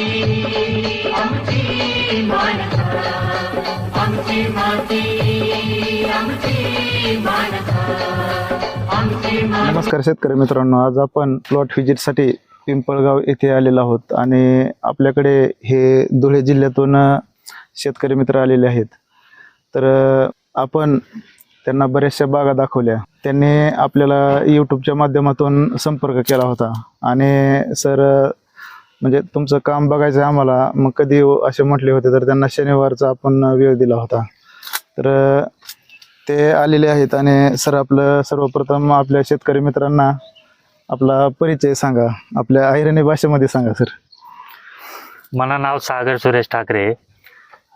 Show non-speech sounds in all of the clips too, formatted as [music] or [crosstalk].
आमची आमची माती आमची आमची नमस्कार शेतकरी मित्रांनो आज आपण प्लॉट व्हिजिटसाठी पिंपळगाव येथे आलेलो आहोत आणि आपल्याकडे हे धुळे जिल्ह्यातून शेतकरी मित्र आलेले आहेत. तर आपण त्यांना बऱ्याचशा बागा दाखवल्या. त्यांनी आपल्याला यूट्यूबच्या माध्यमातून संपर्क केला होता. आणि सर म्हणजे तुमचं काम बघायचं आहे आम्हाला. मग कधी येऊ असे म्हटले होते तर त्यांना शनिवारचा आपण वेळ दिला होता. तर ते आलेले आहेत आणि सर आपलं सर्वप्रथम आपल्या शेतकरी मित्रांना आपला परिचय सांगा. आपल्या ऐरणी भाषेमध्ये सांगा सर. मला नाव सागर सुरेश ठाकरे.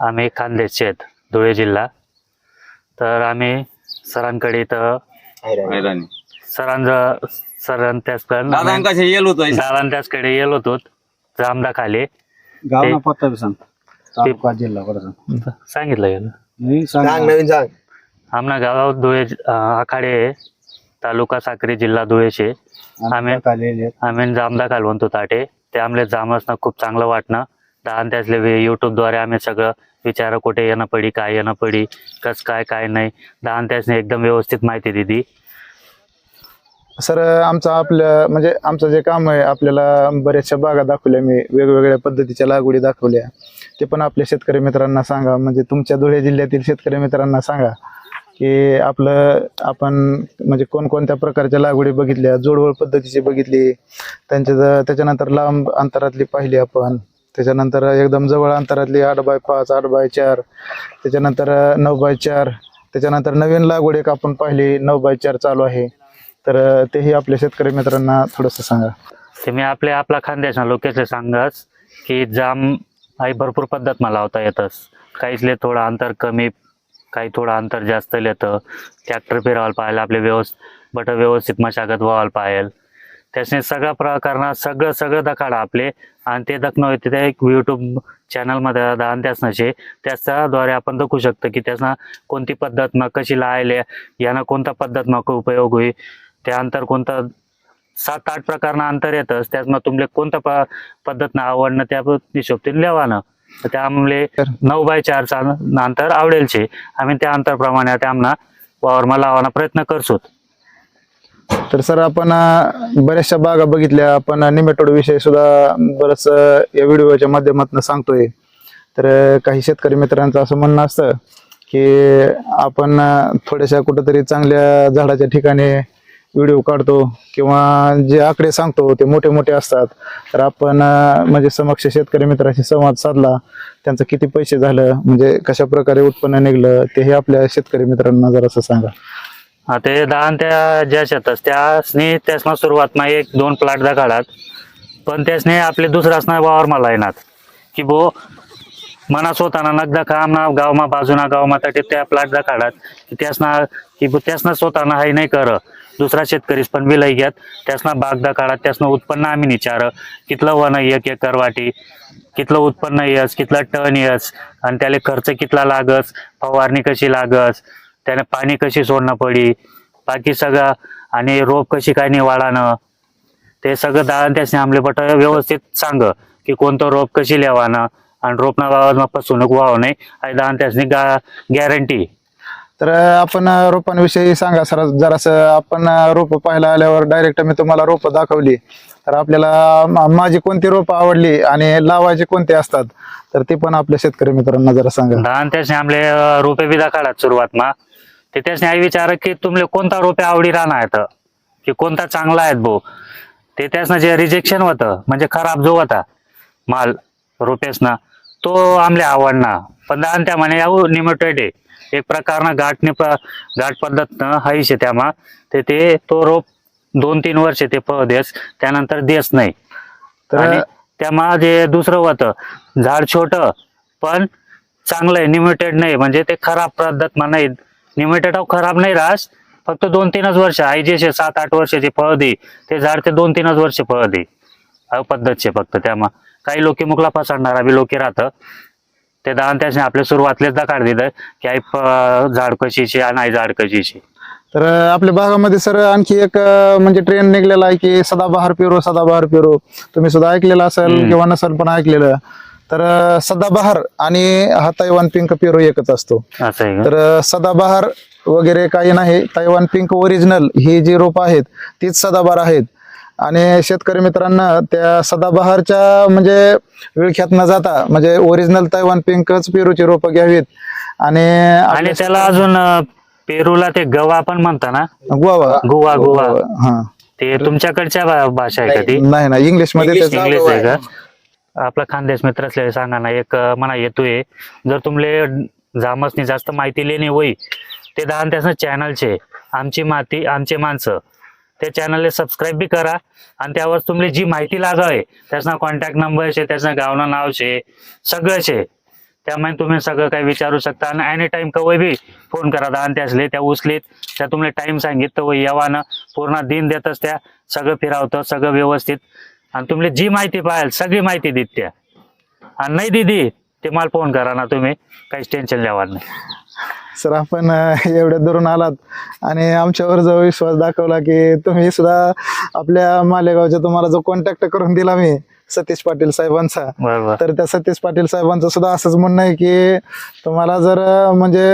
आम्ही खानदेश शेत धुळे जिल्हा. तर आम्ही सरांकडे इथं सरांचं सरां त्याचकडे दादांकाशी येलो होतो दादां त्याचकडे गेलो होतो. जामदा खाली गाव ते- ना पत्ता बी सांग. तालुका जिल्हा बरं सांग. सांगितलं गेलं नाही, सांग आमना गाव धुळे अं, आखाडे तालुका साक्री जिल्हा धुळे शे. आम्ही आलेले आम्ही जामदा कालवंतो ताटे. ते आमले जामसनं खूप चांगलं वाटणं दहान त्याचले युट्यूबद्वारे आम्ही सगळं विचार कुठे येणं पडी काय येणं पडी कस काय काय नाही. दहान त्याचने एकदम व्यवस्थित माहिती दिली. सर आमचं आपलं म्हणजे आमचं जे काम आहे आपल्याला बऱ्याचशा बागा दाखवल्या. मी वेगवेगळ्या पद्धतीच्या लागवडी दाखवल्या. ते पण आपल्या शेतकरी मित्रांना सांगा. म्हणजे तुमच्या धुळे जिल्ह्यातील शेतकरी मित्रांना सांगा की आपलं आपण म्हणजे कोणकोणत्या प्रकारच्या लागवडी बघितल्या जोडवळ पद्धतीची बघितली. त्यांच्या त्याच्यानंतर लांब अंतरातली पाहिली आपण. त्याच्यानंतर एकदम जवळ अंतरातली आठ बाय पाच आठ बाय चार. त्याच्यानंतर नऊ बाय चार. त्याच्यानंतर नवीन लागवड एक आपण पाहिली. नऊ बाय चार चालू आहे. तर तेही आपल्या शेतकरी मित्रांना थोडंसं सांगा. ते मी आपले आपला खानदेशना लोकेशले सांगाच की जाम आई भरपूर पद्धत मला लावता येतस. काहीचले थोडं अंतर कमी काही थोडं अंतर जास्त येतं ट्रॅक्टर फिरवायला पाहिजे आपले व्यवस्थित बट व्यवस्थित मशागत व्हायला पाहिजे त्याने सगळ्या प्रकारना सगळं सगळं दखाडा आपले. आणि ते दखणं होते ते एक यूट्यूब चॅनलमध्ये दान त्याच त्याच्याद्वारे आपण दखू शकतो की त्याचा कोणती पद्धत न कशी लायले यांना कोणता पद्धत मग उपयोग होईल. ते अंतर कोणतं? सात आठ प्रकारनं अंतर येतंच त्यात मग तुमले कोणत्या प पद्धतनं आवडणं त्या हिशोबतीन लेवानं तर त्यामुळे नऊ बाय चारचा अंतर आवडेल छे आम्ही त्या अंतरप्रमाणे त्या आमना वावरमा लावाना प्रयत्न करसोत. तर सर आपण बऱ्याचशा बागा बघितल्या. आपण निमेटोड विषयी सुद्धा बरंच या व्हिडिओच्या माध्यमातून सांगतोय. तर काही शेतकरी मित्रांचं असं म्हणणं असतं की आपण थोड्याशा कुठंतरी चांगल्या झाडाच्या ठिकाणी व्हिडिओ काढतो किंवा जे आकडे सांगतो ते मोठे मोठे असतात. तर आपण म्हणजे समक्ष शेतकरी मित्राशी संवाद साधला. त्यांचं किती पैसे झालं म्हणजे कशा प्रकारे उत्पन्न निघलं तेही आपल्या शेतकरी मित्रांना जरासं सांगा. हा, ते दहान त्या ज्या शेतात त्यासनी त्यासना सुरुवात नाही एक दोन प्लॉट काढात पण त्यासने आपले दुसरासना वावर मला येणार की बो मना स्वतःना नगदा काम ना गावमा बाजूना गावमा त्या प्लॉट दाखाडात की त्यासना की त्यासना स्वतःना हाय नाही कर. दुसरा शेतकरीस पण विलय घ्यात. त्यासना बाग दाखाडात त्यासनं उत्पन्न आम्ही निचार. कितलं वन एक एकर वाटी कितलं उत्पन्न येस कितलं टन येस आणि त्याला खर्च कितला लागस फवारणी कशी लागस त्याने पाणी कशी सोडणं पडी बाकी सगळं आणि रोप कशी काय निवाळानं ते सगळं दाळण त्यासने आमले पट व्यवस्थित सांग की कोणतं रोप कशी लेवानं आणि बाबा फसवणूक व्हावं नाही. आणि दाळण त्यासनी गॅरंटी तर आपण रोपांविषयी सांगा सर जरासं आपण रोप पाहायला आल्यावर डायरेक्ट मी तुम्हाला रोपं दाखवली. तर आपल्याला माझी कोणती रोपं आवडली आणि लावायचे कोणते असतात? तर ते पण आपल्या शेतकरी मित्रांना जरा सांगा. दाळण त्यासने आमले अं, रोपे बी दाखवतात सुरुवात मा. ते त्यासने आई विचार की तुमले कोणता रोपे आवडी राहणार आहेत? की कोणता चांगला आहेत भाऊ ते त्यासनं जे रिजेक्शन होतं म्हणजे खराब जो होता माल रोपेसना तो आमले आवडना. पण दान त्या म्हणे याऊ निमटेड आहे. एक प्रकारनं गाठने गाठ पद्धतनं हाईशे त्यामा. ते ते तो रोप दोन तीन वर्ष ते प देस त्यानंतर देस नाही. तर त्यामा जे दुसरं होतं झाड छोट पण चांगलं आहे लिमिटेड नाही. म्हणजे ते खराब पद्धत नाही. लिमिटेड खराब नाही रास. फक्त दोन तीनच वर्ष. आहे जे सात आठ वर्षाची फळ दे ते झाड ते दोन तीनच वर्ष फळ दे पद्धतचे फक्त त्यामा. काही लोकी मुकला फसडणारा बी लोकी राहतं. ते दान त्याने आपल्या सुरुवातलेच दाखड दिलं की आई झाड कशीची आणि आई झाड कशीची. तर आपल्या भागामध्ये सर आणखी एक म्हणजे ट्रेंड निघलेला आहे की सदाबहार पेरू सदाबहार पेरू. तुम्ही सुद्धा ऐकलेलं असेल. किंवा नसेल पण ऐकलेलं. तर सदाबहार आणि हा तैवान पिंक पेरू एकच असतो? तर सदाबहार वगैरे काही नाही. तैवान पिंक ओरिजिनल ही जी रोप आहेत तीच सदाबहार आहेत. आणि शेतकरी मित्रांना त्या सदाबहारच्या म्हणजे विळख्यात न जाता म्हणजे ओरिजिनल तैवान पिंकच पेरूची रोपं घ्यावीत. आणि आणि त्याला अजून अं, पेरूला ते गवा पण म्हणता ना? गुवा गुवा. गुवा हा. ते तुमच्याकडच्या भा- भाषा आहे का ती? नाही नाही इंग्लिशमध्ये इंग्लिश त्याचं- इंग्लिश आहे का? आपला खानदेश मित्र असले सांगा ना एक अं, म्हणा येतोय. जर तुमले जामसनी जास्त माहिती लेणी होई ते दहा त्याचं चॅनलचे आमची माती आमचे माणसं. त्या चॅनलला सबस्क्राईब बी करा. आणि त्यावर तुम्ही जी माहिती लागावे त्याचा कॉन्टॅक्ट नंबर शे त्याचं गावनं नाव शे सगळं शे. त्यामुळे तुम्ही सगळं काही विचारू शकता. आणि एनी टाइम कवय बी फोन करा दान त्यासले त्या उचलीत त्या तुम्हाला टाइम सांगितलं वय येवानं पूर्ण दिन देतच त्या. सगळं फिरावतं सगळं व्यवस्थित. आणि तुम्ही जी माहिती पाहाल सगळी माहिती देत त्या. आणि नाही दिदी ते मला फोन करा ना तुम्ही. काहीच टेन्शन द्यावा नाही. सर आपण एवढ्या दुरून आलात आणि आमच्यावर जो विश्वास दाखवला की तुम्ही सुद्धा आपल्या मालेगावच्या तुम्हाला जो कॉन्टॅक्ट करून दिला मी सतीश पाटील साहेबांचा. तर त्या सतीश पाटील साहेबांचं सुद्धा असंच म्हणणं आहे की तुम्हाला जर म्हणजे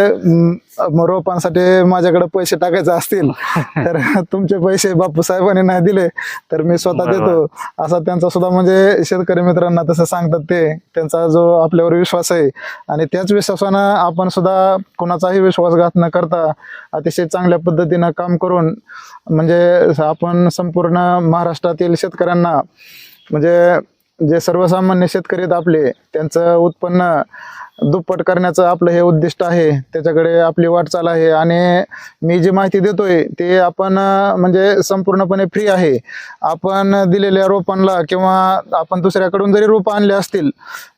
रोपांसाठी माझ्याकडे पैसे टाकायचे असतील [laughs] तर तुमचे पैसे बापू साहेबांनी नाही दिले तर मी स्वतः देतो. असा त्यांचा सुद्धा म्हणजे शेतकरी मित्रांना तसं सांगतात ते. त्यांचा जो आपल्यावर विश्वास आहे आणि त्याच विश्वासानं आपण सुद्धा कोणाचाही विश्वासघात न करता अतिशय चांगल्या पद्धतीनं काम करून म्हणजे आपण संपूर्ण महाराष्ट्रातील शेतकऱ्यांना म्हणजे जे सर्वसामान्य शेतकरी आहेत आपले त्यांचं उत्पन्न दुप्पट करण्याचं आपलं हे उद्दिष्ट आहे. त्याच्याकडे आपली वाटचाल आहे आणि मी जी माहिती देतोय ते आपण म्हणजे संपूर्णपणे फ्री आहे. आपण दिलेल्या रोपांना किंवा आपण दुसऱ्याकडून जरी रोपं आणले असतील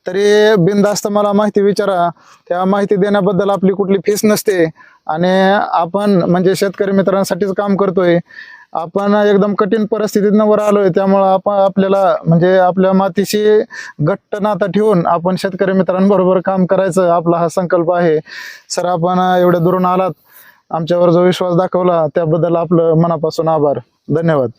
तरी बिनधास्त मला माहिती विचारा. त्या माहिती देण्याबद्दल आपली कुठली फीस नसते. आणि आपण म्हणजे शेतकरी मित्रांसाठीच काम करतोय. आपण एकदम कठीण परिस्थितीतनं वर आलोय त्यामुळं आपण आपल्याला म्हणजे आपल्या मातीशी घट्ट नाता ठेवून आपण शेतकरी मित्रांबरोबर काम करायचं आपला हा संकल्प आहे. सर आपण एवढ्या दुरून आलात आमच्यावर जो विश्वास दाखवला त्याबद्दल आपलं मनापासून आभार. धन्यवाद.